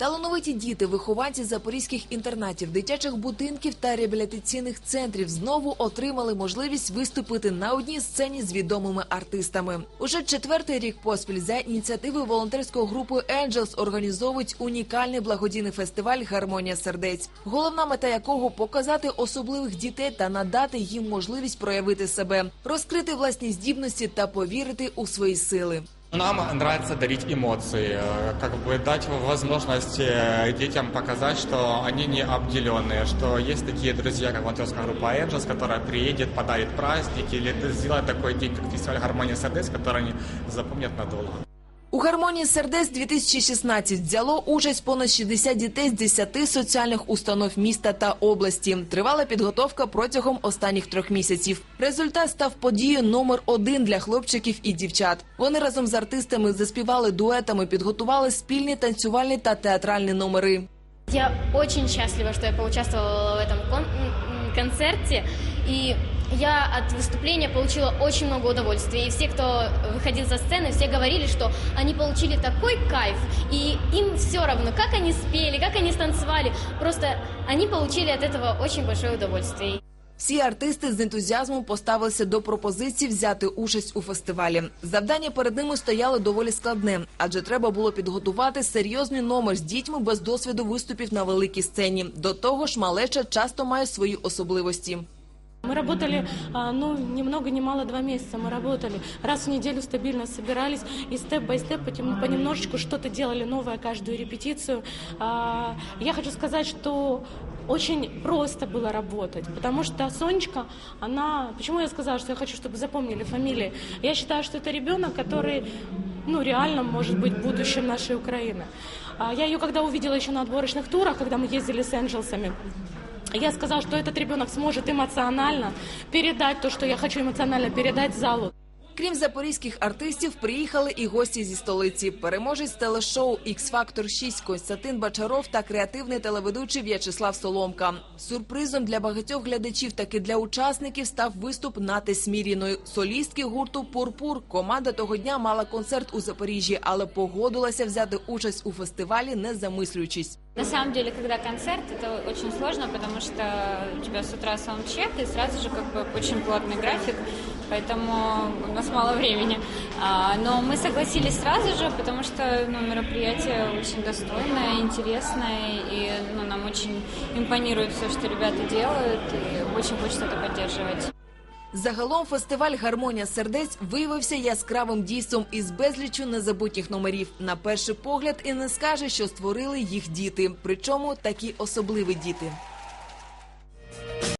Талановиті діти, вихованці запорізьких інтернатів, дитячих будинків та реабілітаційних центрів знову отримали можливість виступити на одній сцені з відомими артистами. Уже четвертий рік поспіль за ініціативи волонтерської групи Angels організовують унікальний благодійний фестиваль Гармонія сердець, головна мета якого показати особливих дітей та надати їм можливість проявити себе, розкрити власні здібності та повірити у свої сили. Нам нравится дарить эмоции, э, как бы дать возможность э, детям показать, что они не обделенные, что есть такие друзья, как волонтерская группа Angels, которая приедет, подарит праздник или сделает такой день, как фестиваль «Гармония сердец», который они запомнят надолго. У гармонії сердець 2016 взяло участь понад 60 дітей з 10 соціальних установ міста та області. Тривала підготовка протягом останніх трьох місяців. Результат став подією номер один для хлопчиків і дівчат. Вони разом з артистами заспівали дуетами, підготували спільні танцювальні та театральні номери. Я очень счастлива, что я поучаствовала в этом кон- м, м, концерте. И я от выступления получила очень много удовольствия. И все, кто выходил со сцены, все говорили, что они получили такой кайф. И им все равно, как они спели, как они станцевали. Просто они получили от этого очень большое удовольствие. Всі артисти з ентузіазмом поставилися до пропозиції взяти участь у фестивалі. Завдання перед ними стояло доволі складне, адже треба було підготувати серйозний номер з дітьми без досвіду виступів на великій сцені. До того ж, малеча часто має свої особливості. Мы работали, а, ну, ни много ни мало два месяца мы работали. Раз в неделю стабильно собирались и степ-бай-степ понемножечку что-то делали новое каждую репетицию. А, Я хочу сказать, что очень просто было работать, потому что Сонечка, она... Почему я сказала, что я хочу, чтобы запомнили фамилии? Я считаю, что это ребенок, который ну, реально может быть будущим нашей Украины. А Я ее когда увидела еще на отборочных турах, когда мы ездили с Энджелсами, я сказала, что этот ребенок сможет эмоционально передать то, что я хочу эмоционально передать залу. Крім запорізьких артистів, приїхали і гості зі столиці. Переможець телешоу «Ікс Фактор 6 Костянтин Бачаров та креативний телеведучий В'ячеслав Соломка. Сюрпризом для багатьох глядачів, так і для учасників став виступ Нати Сміріної, солістки гурту Пурпур. Команда того дня мала концерт у Запоріжжі, але погодилася взяти участь у фестивалі, не замислюючись. На самом деле, когда концерт, это очень сложно, потому что у тебя с утра саундчек и сразу же как бы очень плотный график, поэтому у нас мало времени. А, но мы согласились сразу же, потому что ну, мероприятие очень достойное, интересное, и ну, нам очень импонирует все, что ребята делают, и очень хочется это поддерживать. Загалом фестиваль Гармонія сердець виявився яскравим дійством із безліччю незабутніх номерів. На перший погляд і не скаже, що створили їх діти. Причому такі особливі діти.